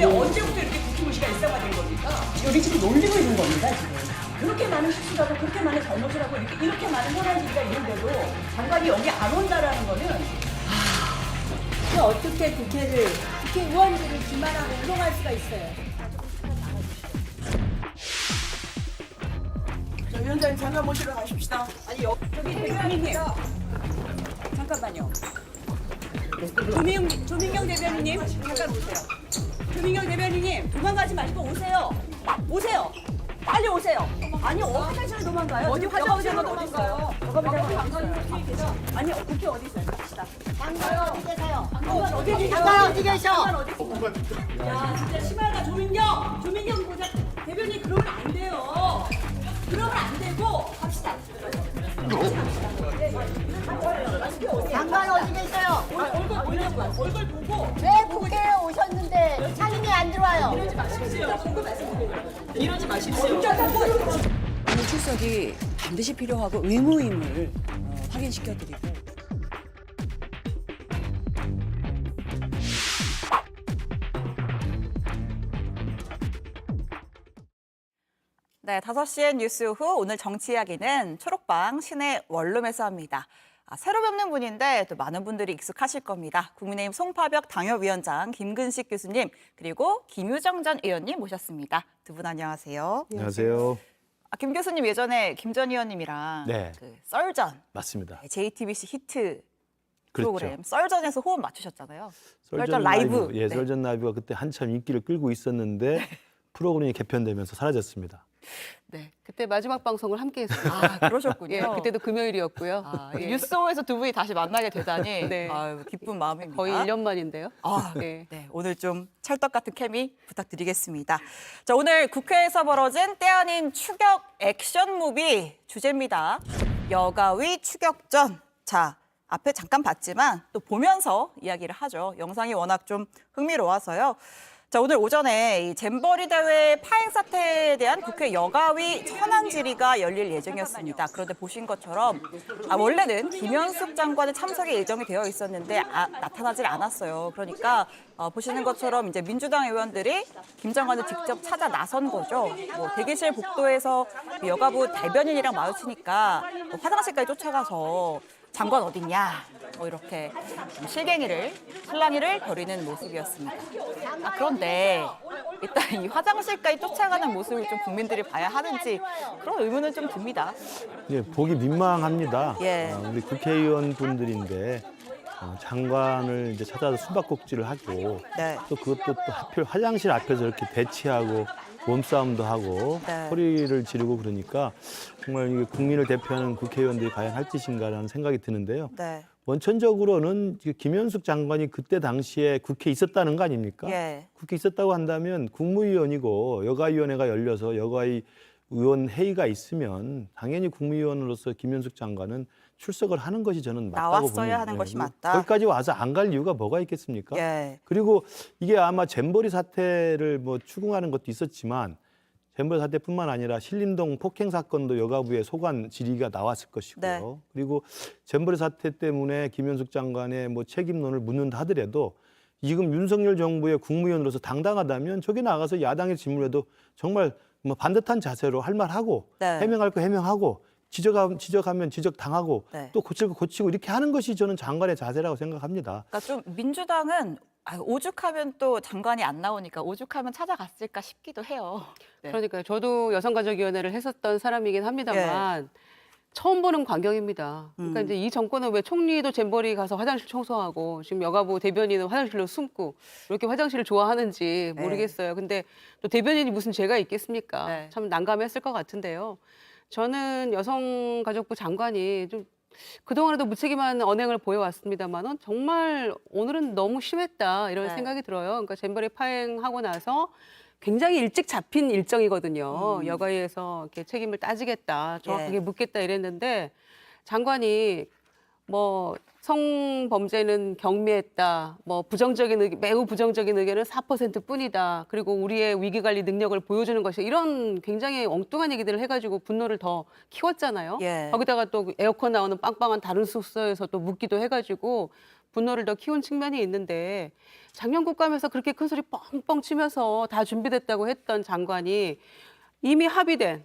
이게 언제부터 이렇게 국힘무시가 일상화된 겁니까? 여기 지금 놀리고 있는 겁니다, 지금. 그렇게 많은 실수를 하고 그렇게 많은 잘못을 하고 이렇게, 이렇게 많은 현안들이가 있는데도 장관이 여기 안 온다라는 거는 그 어떻게 국회를 국회 의원들을 기만하고 운동할 수가 있어요? 자, 위원장님 잠깐 모시러 가십시다. 아니, 여, 저기 대변인님. 잠깐만요. 조민, 조민경 대변인님, 잠깐 오세요. 조민경 대변인님, 도망가지 말고 오세요. 오세요. 빨리 오세요. 아니, 어, 화장실에 도망가요? 어디 화장실은 어디 있어요? 여가부장은 장관님 계셔. 아니, 어, 국회 어디 있어요? 갑시다. 장관 어디 계세요? 장관 어디 계셔? 장관 어디 계셔? 어디 계셔? 야, 진짜 심하다, 조민경. 조민경 보자. 대변인 그러면 안 돼요. 그러면 안 되고 갑시다. 장관 어디 계세요? 얼굴 보려고 얼굴 보고 왜 국회에 오셨는데 상임위 안 들어와요? 이러지 마십시오. 이러지 마십시오. 출석이 반드시 필요하고 의무임을 어, 확인시켜드리고 네, 5시엔 뉴스 후 오늘 정치 이야기는 초록방 신의 원룸에서 합니다. 아, 새로 뵙는 분인데 또 많은 분들이 익숙하실 겁니다. 국민의힘 송파벽 당협위원장 김근식 교수님 그리고 김유정 전 의원님 모셨습니다. 두 분 안녕하세요. 안녕하세요. 아, 김 교수님 예전에 김 전 의원님이랑 네. 그 썰전 맞습니다. JTBC 히트 그렇죠. 프로그램 썰전에서 호흡 맞추셨잖아요. 썰전 라이브. 예, 네. 썰전 라이브가 그때 한참 인기를 끌고 있었는데 프로그램이 개편되면서 사라졌습니다. 네. 그때 마지막 방송을 함께 했어요. 아 그러셨군요. 예, 그때도 금요일이었고요. 아, 예. 뉴스홈에서 두 분이 다시 만나게 되다니 네. 아유, 기쁜 마음입니다. 거의 1년 만인데요. 아, 예. 네, 오늘 좀 찰떡 같은 케미 부탁드리겠습니다. 자, 오늘 국회에서 벌어진 때 아닌 추격 액션 무비 주제입니다. 여가위 추격전. 자, 앞에 잠깐 봤지만 또 보면서 이야기를 하죠. 영상이 워낙 좀 흥미로워서요. 자, 오늘 오전에 이 잼버리 대회 파행 사태에 대한 국회 여가위 현안 질의가 열릴 예정이었습니다. 그런데 보신 것처럼 아, 원래는 김현숙 장관의 참석이 예정이 되어 있었는데 아, 나타나질 않았어요. 그러니까 어, 보시는 것처럼 이제 민주당 의원들이 김 장관을 직접 찾아 나선 거죠. 뭐 대기실 복도에서 그 여가부 대변인이랑 마주치니까 뭐 화장실까지 쫓아가서 장관 어딨냐 뭐 이렇게 좀 실갱이를 실랑이를 벌이는 모습이었습니다. 아, 그런데 일단 이 화장실까지 쫓아가는 모습을 좀 국민들이 봐야 하는지 그런 의문은 좀 듭니다. 예, 보기 민망합니다. 예. 어, 우리 국회의원 분들인데 어, 장관을 이제 찾아서 수박꼭지를 하고 네. 또 그것도 또 하필 화장실 앞에서 이렇게 배치하고 몸싸움도 하고 네. 소리를 지르고 그러니까 정말 이게 국민을 대표하는 국회의원들이 과연 할 짓인가라는 생각이 드는데요. 네. 원천적으로는 김현숙 장관이 그때 당시에 국회에 있었다는 거 아닙니까? 예. 국회에 있었다고 한다면 국무위원이고 여가위원회가 열려서 여가위 의원 회의가 있으면 당연히 국무위원으로서 김현숙 장관은 출석을 하는 것이 저는 맞다고 나왔어야 봅니다. 하는 예, 것이 그리고 맞다. 거기까지 와서 안 갈 이유가 뭐가 있겠습니까? 예. 그리고 이게 아마 잼버리 사태를 뭐 추궁하는 것도 있었지만 잼버리 사태뿐만 아니라 신림동 폭행 사건도 여가부의 소관 질의가 나왔을 것이고요. 네. 그리고 잼버리 사태 때문에 김현숙 장관의 뭐 책임론을 묻는다 하더라도 지금 윤석열 정부의 국무위원으로서 당당하다면 저기 나가서 야당의 질문에도 정말 뭐 반듯한 자세로 할 말하고 네. 해명할 거 해명하고 지적하, 지적하면 지적 당하고 네. 또 고칠 거 고치고 이렇게 하는 것이 저는 장관의 자세라고 생각합니다. 그러니까 좀 민주당은 아, 오죽하면 또 장관이 안 나오니까 오죽하면 찾아갔을까 싶기도 해요. 네. 그러니까 저도 여성가족위원회를 했었던 사람이긴 합니다만 처음 보는 광경입니다. 그러니까 음. 이제 이 정권은 왜 총리도 잼버리 가서 화장실 청소하고 지금 여가부 대변인은 화장실로 숨고 이렇게 화장실을 좋아하는지 네. 모르겠어요. 근데 또 대변인이 무슨 죄가 있겠습니까? 네. 참 난감했을 것 같은데요. 저는 여성가족부 장관이 좀 그동안에도 무책임한 언행을 보여왔습니다만은 정말 오늘은 너무 심했다 이런 네. 생각이 들어요. 그러니까 잼버리 파행하고 나서 굉장히 일찍 잡힌 일정이거든요. 음. 여가위에서 이렇게 책임을 따지겠다, 정확하게 예. 묻겠다 이랬는데 장관이 뭐 성범죄는 경미했다, 뭐 부정적인 의견, 매우 부정적인 의견은 4% 뿐이다. 그리고 우리의 위기 관리 능력을 보여주는 것이 이런 굉장히 엉뚱한 얘기들을 해가지고 분노를 더 키웠잖아요. 예. 거기다가 또 에어컨 나오는 빵빵한 다른 숙소에서 또 묻기도 해가지고 분노를 더 키운 측면이 있는데 작년 국감에서 그렇게 큰 소리 뻥뻥 치면서 다 준비됐다고 했던 장관이 이미 합의된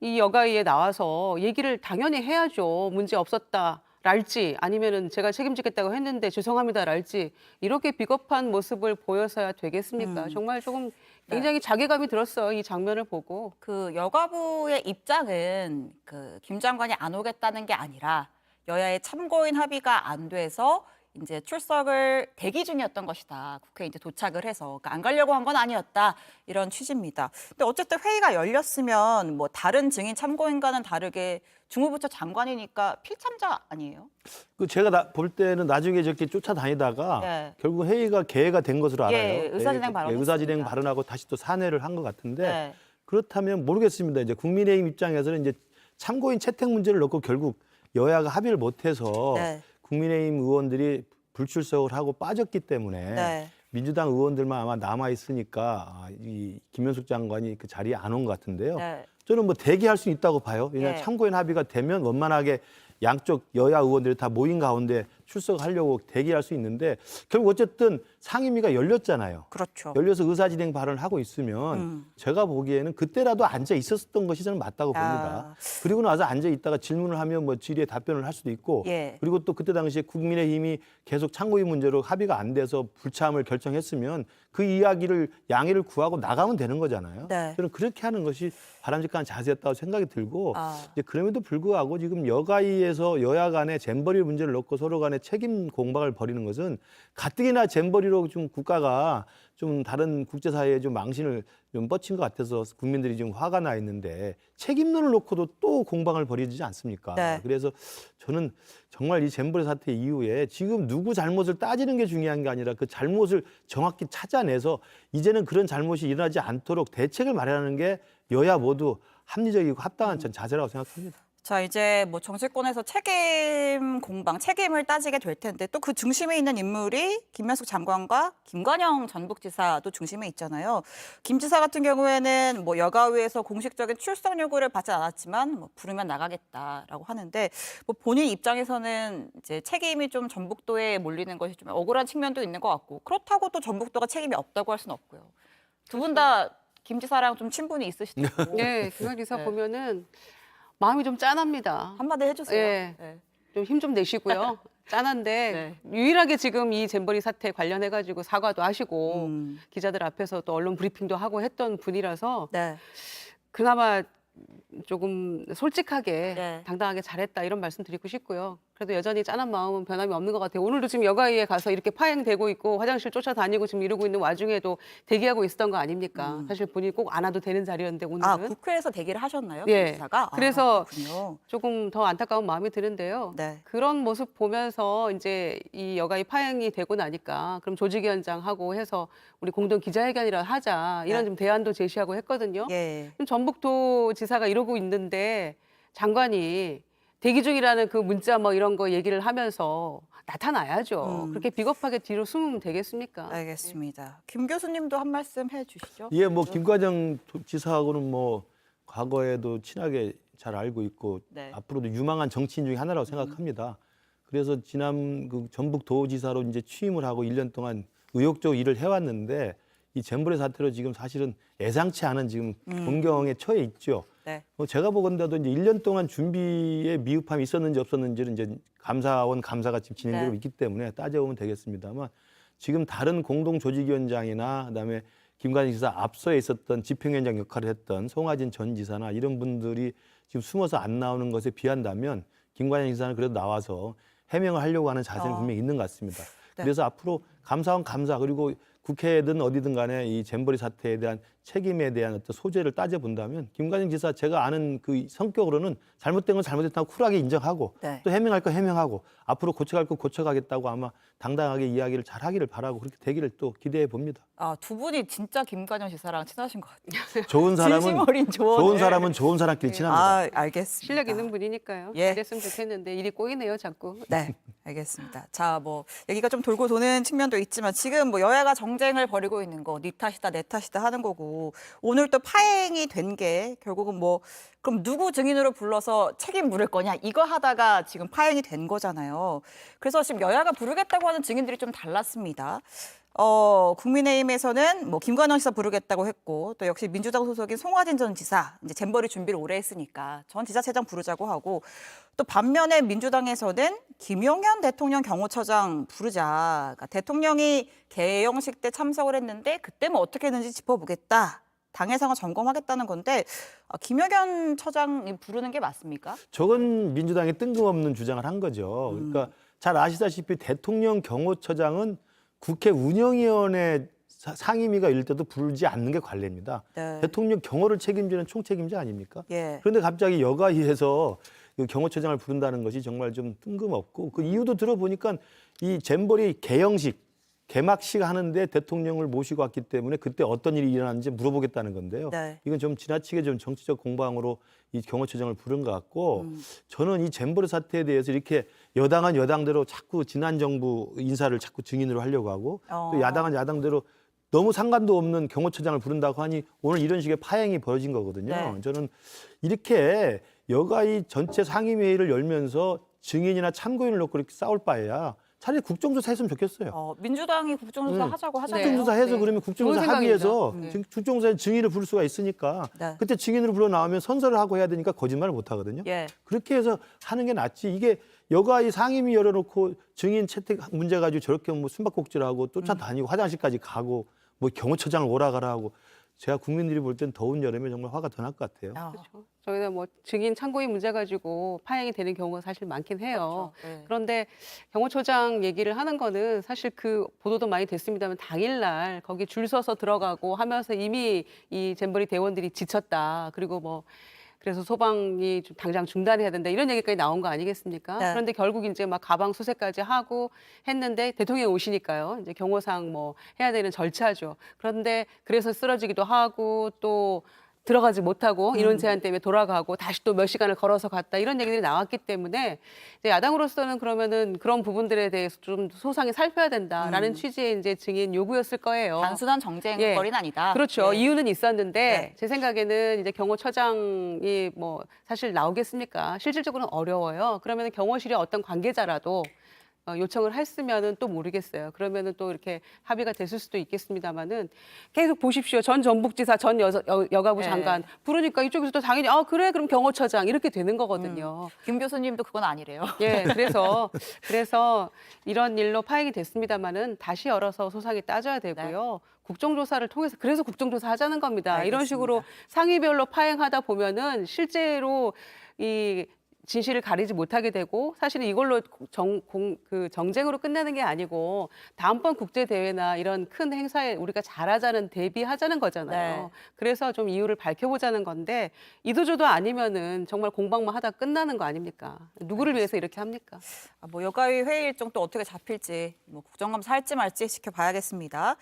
이 여가위에 나와서 얘기를 당연히 해야죠. 문제 없었다. 랄지 아니면은 제가 책임지겠다고 했는데 죄송합니다 랄지 이렇게 비겁한 모습을 보여서야 되겠습니까? 정말 조금 굉장히 자괴감이 들었어요. 이 장면을 보고. 그 여가부의 입장은 그 김 장관이 안 오겠다는 게 아니라 여야의 참고인 합의가 안 돼서 이제 출석을 대기 중이었던 것이다. 국회에 이제 도착을 해서 그러니까 안 가려고 한 건 아니었다. 이런 취지입니다. 근데 어쨌든 회의가 열렸으면 뭐 다른 증인 참고인과는 다르게 중후부처 장관이니까 필참자 아니에요? 그 제가 나- 볼 때는 나중에 저렇게 쫓아다니다가 네. 결국 회의가 개회가 된 것으로 알아요. 예, 의사진행 예, 발언 의사진행 했습니다. 발언하고 다시 또 산회를 한 것 같은데 네. 그렇다면 모르겠습니다. 이제 국민의힘 입장에서는 이제 참고인 채택 문제를 놓고 결국 여야가 합의를 못해서 네. 국민의힘 의원들이 불출석을 하고 빠졌기 때문에 네. 민주당 의원들만 아마 남아 있으니까 아, 이 김현숙 장관이 그 자리에 안 온 것 같은데요. 네. 저는 뭐 대기할 수 있다고 봐요. 왜냐하면 예. 참고인 합의가 되면 원만하게 양쪽 여야 의원들이 다 모인 가운데 출석하려고 대기할 수 있는데 결국 어쨌든 상임위가 열렸잖아요. 그렇죠. 열려서 의사진행 발언을 하고 있으면 음. 제가 보기에는 그때라도 앉아 있었던 것이 저는 맞다고 봅니다. 아. 그리고 나서 앉아 있다가 질문을 하면 뭐 질의에 답변을 할 수도 있고 예. 그리고 또 그때 당시에 국민의힘이 계속 참고인 문제로 합의가 안 돼서 불참을 결정했으면 그 이야기를 양해를 구하고 나가면 되는 거잖아요. 네. 저는 그렇게 하는 것이 바람직한 자세였다고 생각이 들고 아. 이제 그럼에도 불구하고 지금 여가위에서 여야 간에 잼버리 문제를 놓고 서로 간에 책임 공방을 벌이는 것은 가뜩이나 잼버리로 좀 국가가 좀 다른 국제사회에 좀 망신을 좀 뻗친 것 같아서 국민들이 지금 화가 나 있는데 책임론을 놓고도 또 공방을 벌이지 않습니까? 네. 그래서 저는 정말 이 잼버리 사태 이후에 지금 누구 잘못을 따지는 게 중요한 게 아니라 그 잘못을 정확히 찾아내서 이제는 그런 잘못이 일어나지 않도록 대책을 마련하는 게 여야 모두 합리적이고 합당한 전 자세라고 생각합니다. 자 이제 뭐 정치권에서 책임 공방, 책임을 따지게 될 텐데 또 그 중심에 있는 인물이 김현숙 장관과 김관영 전북지사도 중심에 있잖아요. 김 지사 같은 경우에는 뭐 여가위에서 공식적인 출석 요구를 받지 않았지만 뭐 부르면 나가겠다라고 하는데 뭐 본인 입장에서는 이제 책임이 좀 전북도에 몰리는 것이 좀 억울한 측면도 있는 것 같고 그렇다고 또 전북도가 책임이 없다고 할 수는 없고요. 두 분 다 김 지사랑 좀 친분이 있으시다고 네, 김관 기사 네. 보면은 마음이 좀 짠합니다. 한마디 해주세요. 예. 네. 좀 힘 좀 내시고요. 짠한데 유일하게 지금 이 잼버리 사태 관련해 가지고 사과도 하시고 음. 기자들 앞에서 또 언론 브리핑도 하고 했던 분이라서 네. 그나마 조금 솔직하게 네. 당당하게 잘했다 이런 말씀 드리고 싶고요. 그래도 여전히 짠한 마음은 변함이 없는 것 같아요. 오늘도 지금 여가위에 가서 이렇게 파행되고 있고 화장실 쫓아다니고 지금 이러고 있는 와중에도 대기하고 있었던 거 아닙니까? 사실 본인이 꼭 안 와도 되는 자리였는데 오늘은 아 국회에서 대기를 하셨나요? 예. 김 지사가? 그래서 아. 조금 더 안타까운 마음이 드는데요. 네. 그런 모습 보면서 이제 이 여가위 파행이 되고 나니까 그럼 조직위원장하고 해서 우리 공동 기자회견이라 하자 이런 네. 좀 대안도 제시하고 했거든요. 예. 그럼 전북도 지사가 이러 고 있는데 장관이 대기 중이라는 그 문자 뭐 이런 거 얘기를 하면서 나타나야죠. 음. 그렇게 비겁하게 뒤로 숨으면 되겠습니까? 알겠습니다. 김 교수님도 한 말씀 해 주시죠. 예, 뭐 김과장 지사하고는 뭐 과거에도 친하게 잘 알고 있고 네. 앞으로도 유망한 정치인 중에 하나라고 생각합니다. 그래서 지난 그 전북 도지사로 이제 취임을 하고 1년 동안 의욕적으로 일을 해왔는데 이 잼버리 사태로 지금 사실은 예상치 않은 지금 공경에 처해 있죠. 네. 뭐 제가 보건대도 이제 1년 동안 준비에 미흡함이 있었는지 없었는지는 이제 감사원 감사가 지금 진행되고 네. 있기 때문에 따져보면 되겠습니다만 지금 다른 공동 조직위원장이나 그다음에 김관희 지사 앞서에 있었던 집행위원장 역할을 했던 송하진 전 지사나 이런 분들이 지금 숨어서 안 나오는 것에 비한다면 김관희 지사는 그래도 나와서 해명을 하려고 하는 자세는 어. 분명히 있는 것 같습니다. 네. 그래서 앞으로 감사원 감사 그리고 국회든 어디든 간에 이 잼버리 사태에 대한 책임에 대한 어떤 소재를 따져 본다면 김관영 지사 제가 아는 그 성격으로는 잘못된 건 잘못됐다고 쿨하게 인정하고 네. 또 해명할 거 해명하고 앞으로 고쳐갈 거 고쳐가겠다고 아마 당당하게 이야기를 잘 하기를 바라고 그렇게 되기를 또 기대해 봅니다. 아, 두 분이 진짜 김관영 지사랑 친하신 것 같아요. 좋은 사람은 어린. 좋은 사람은 좋은 사람끼리 친합니다. 아, 알겠습니다. 실력 있는 분이니까요. 예. 그랬으면 좋겠는데 일이 꼬이네요, 자꾸. 네. 알겠습니다. 자, 뭐 얘기가 좀 돌고 도는 측면도 있지만 지금 뭐 여야가 정쟁을 벌이고 있는 거 네 탓이다 내 탓이다 하는 거고 오늘 또 파행이 된 게 결국은 뭐 그럼 누구 증인으로 불러서 책임 물을 거냐 이거 하다가 지금 파행이 된 거잖아요. 그래서 지금 여야가 부르겠다고 하는 증인들이 좀 달랐습니다. 어, 국민의힘에서는 뭐 김관영 지사 부르겠다고 했고 또 역시 민주당 소속인 송화진 전 지사 이제 잼버리 준비를 오래 했으니까 전 지자체장 부르자고 하고 또 반면에 민주당에서는 김용현 대통령 경호처장 부르자. 그러니까 대통령이 개영식 때 참석을 했는데 그때 뭐 어떻게 했는지 짚어보겠다. 당의 상황 점검하겠다는 건데 아, 김용현 처장이 부르는 게 맞습니까? 저건 민주당이 뜬금없는 주장을 한 거죠. 그러니까 잘 아시다시피 대통령 경호처장은 국회 운영위원회 사- 상임위가 일 때도 부르지 않는 게 관례입니다. 네. 대통령 경호를 책임지는 총책임자 아닙니까? 예. 그런데 갑자기 여가위에서 그 경호처장을 부른다는 것이 정말 좀 뜬금없고 그 이유도 들어보니까 이 잼버리 개영식 개막식 하는데 대통령을 모시고 왔기 때문에 그때 어떤 일이 일어났는지 물어보겠다는 건데요. 네. 이건 좀 지나치게 좀 정치적 공방으로 이 경호처장을 부른 것 같고 저는 이 잼버리 사태에 대해서 이렇게 여당은 여당대로 자꾸 지난 정부 인사를 자꾸 증인으로 하려고 하고 어. 또 야당은 야당대로 너무 상관도 없는 경호처장을 부른다고 하니 오늘 이런 식의 파행이 벌어진 거거든요. 네. 저는 이렇게 여가이 전체 상임회의를 열면서 증인이나 참고인을 놓고 이렇게 싸울 바에야 차라리 국정조사 했으면 좋겠어요. 어, 민주당이 국정조사 음. 하자고 하잖아요. 국정조사 해서 네. 그러면 국정조사 합의해서 생각입니다. 네. 국정조사에 증인을 부를 수가 있으니까 네. 그때 증인으로 불러 나오면 선서를 하고 해야 되니까 거짓말을 못 하거든요. 예. 그렇게 해서 하는 게 낫지. 이게 여가 이 상임위 열어놓고 증인 채택 문제 가지고 저렇게 뭐 숨바꼭질하고 쫓아다니고 화장실까지 가고 뭐 경호처장을 오라 가라 하고 제가 국민들이 볼 땐 더운 여름에 정말 화가 더 날 것 같아요. 어, 그렇죠. 저희가 뭐 증인 참고인 문제 가지고 파행이 되는 경우가 사실 많긴 해요. 그렇죠. 네. 그런데 경호처장 얘기를 하는 거는 사실 그 보도도 많이 됐습니다만 당일날 거기 줄 서서 들어가고 하면서 이미 이 잼버리 대원들이 지쳤다. 그리고 뭐 그래서 소방이 좀 당장 중단해야 된다 이런 얘기까지 나온 거 아니겠습니까? 네. 그런데 결국 이제 막 가방 수색까지 하고 했는데 대통령이 오시니까요. 이제 경호상 뭐 해야 되는 절차죠. 그런데 그래서 쓰러지기도 하고 또 들어가지 못하고 인원 제한 때문에 돌아가고 다시 또 몇 시간을 걸어서 갔다 이런 얘기들이 나왔기 때문에 이제 야당으로서는 그러면은 그런 부분들에 대해서 좀 소상히 살펴야 된다라는 취지의 이제 증인 요구였을 거예요. 단순한 정쟁거리는 아니다. 그렇죠. 예. 이유는 있었는데 네. 제 생각에는 이제 경호처장이 뭐 사실 나오겠습니까? 실질적으로는 어려워요. 그러면 경호실의 어떤 관계자라도 어, 요청을 했으면은 또 모르겠어요. 그러면은 또 이렇게 합의가 됐을 수도 있겠습니다만은 계속 보십시오. 전 전북지사, 전 여, 여, 여가부 네. 장관 부르니까 이쪽에서도 당연히 아 그래 그럼 경호처장 이렇게 되는 거거든요. 김 교수님도 그건 아니래요. 예, 그래서 그래서 이런 일로 파행이 됐습니다만은 다시 열어서 소상히 따져야 되고요. 국정조사를 통해서 그래서 국정조사 하자는 겁니다. 이런 알겠습니다. 식으로 상위별로 파행하다 보면은 실제로 이 진실을 가리지 못하게 되고 사실은 이걸로 정, 공, 그 정쟁으로 끝내는 게 아니고 다음번 국제 대회나 이런 큰 행사에 우리가 잘하자는 대비하자는 거잖아요. 네. 그래서 좀 이유를 밝혀보자는 건데 이도저도 아니면은 정말 공방만 하다 끝나는 거 아닙니까? 누구를 위해서 이렇게 합니까? 아, 뭐 여가위 회의 일정 또 어떻게 잡힐지 뭐 국정감사 할지 말지 지켜봐야겠습니다.